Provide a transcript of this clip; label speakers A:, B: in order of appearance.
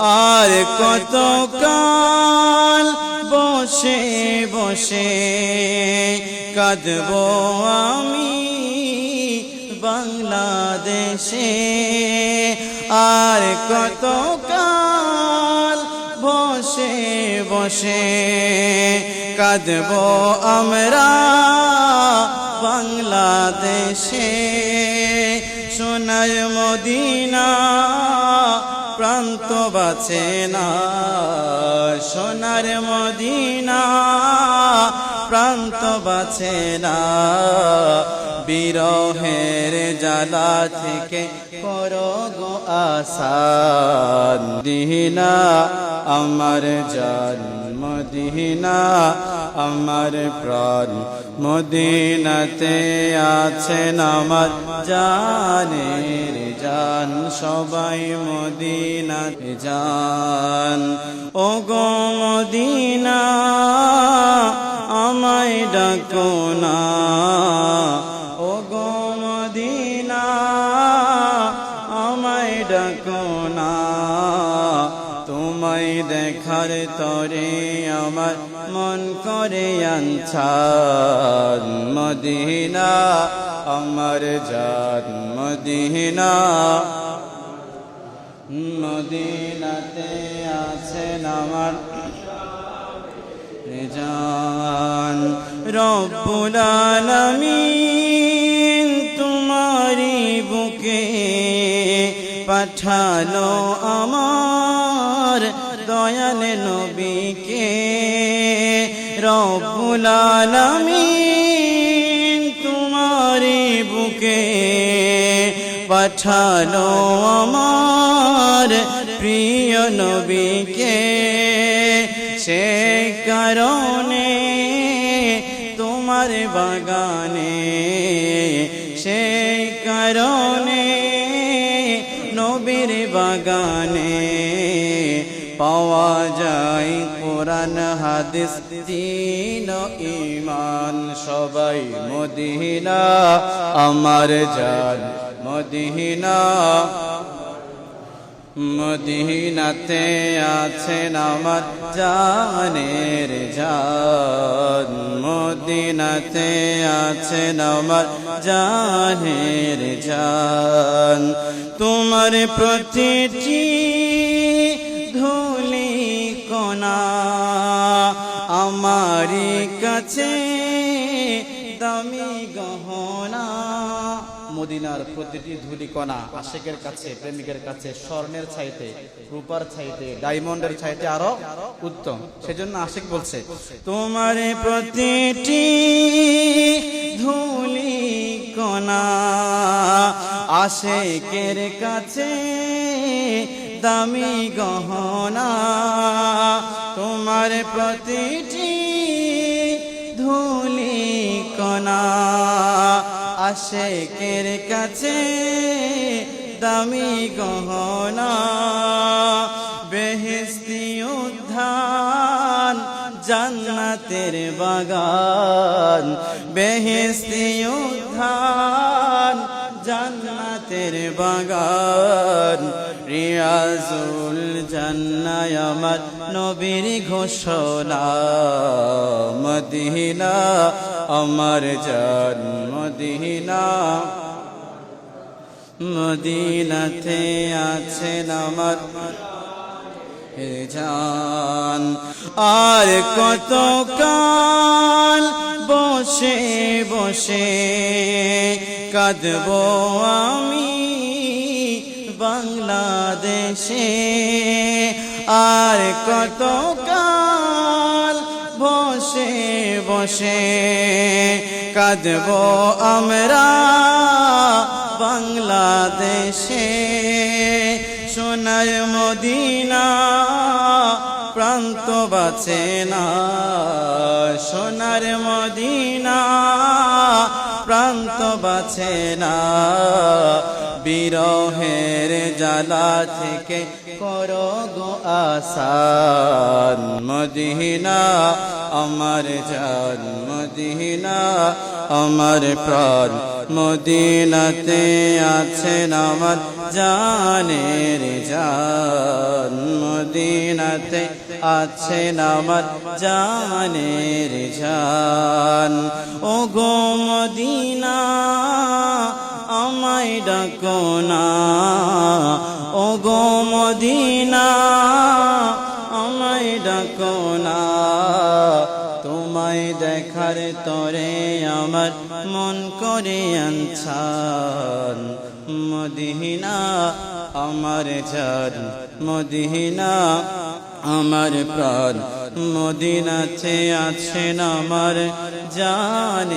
A: আর কত কাল বসে বসে কাঁদব আমি বাংলাদেশে? আর কত কাল বসে বসে কাঁদব আমরা বাংলাদেশে? সোনার মদিনা বাছে না। সোনার মদিনা প্রান্ত বাঁচে না। বিরহের জ্বালা থেকে করো গো আসান। দিহিনা, আমার জন্মদিনা আমার প্রাণ। মদিনাতে আছেন আমার জানের জান। সবাই মদিনাতে যান। ও গো মদিনা, আমায় ডাকো না। ও গো মদিনা, আমায় ডাকো না। তোমায় দেখার তরে আমার মন করে মদিনা, আমার জান মদিনা। মদিনাতে আছেন আমার জান রব্বুল তোমারি বুকে পাঠালো আমার দয়াল নবীকে রব্বুল আলামিন তোমারি বুকে পাঠালো আমার প্রিয় নবীকে। সে কারণে তোমার বাগানে সে পাওয়া যায় কোরআন, হাদিস, দিন ইমান সবাই মদিনা, আমার জান, মদিনা। মদিনাতে আছেন আমার জানের জান। মদিনাতে আছেন আমার জানের জান। তোমার প্রতিটি কাছে দামি গহনা। মদিনার প্রতিটি ধুলিকণা আশেকের কাছে, প্রেমিকের কাছে, স্বর্ণের ছাইতে, রূপার ছাইতে, ডায়মন্ডের ছাইতে আরও উত্তম। সেজন্য আশেক বলছে, তোমার প্রতিটি ধুলিকণা আশেকের কাছে দামি গহনা। তোমার প্রতিটি ধুলিকণা আশেকের কাছে দামি গহনা বেহেস্তি উদ্ধান জান্নাতের বাগান। বেহেস্তি উদ্ধান জান্নাতের বাগান। রিয়াজুল জান্নায় আমার নবীর ঘোষণা, মদিনা, আমার জন্মদিনা। মদিনাতে আছেন আমার জান। আর কত কাল বসে বসে কাঁদব আমি বাংলাদেশে আর কত কাল বসে বসে কাঁদব আমরা বাংলাদেশে? সোনার মদিনা প্রান্ত বাঁচে না। সোনার মদিনা প্রান্ত বাঁচে না। বিরহের জ্বালা থেকে করো গো আসান। মদিনা, আমার জান, মদিনা, আমার প্রাণ। মদিনাতে আছেন আমার জানের জান। মদিনাতে আছেন আমার জানের জান। ও গো মদিনা আমায় ডাকো না। ও গো মদিনা, আমায় ডাকো না। তোমায় দেখার তরে আমার মন করে আনছান। মদিনা, আমার জান। মদিনা, আমার প্রাণ। মদিনাতে আছেন আমার জান।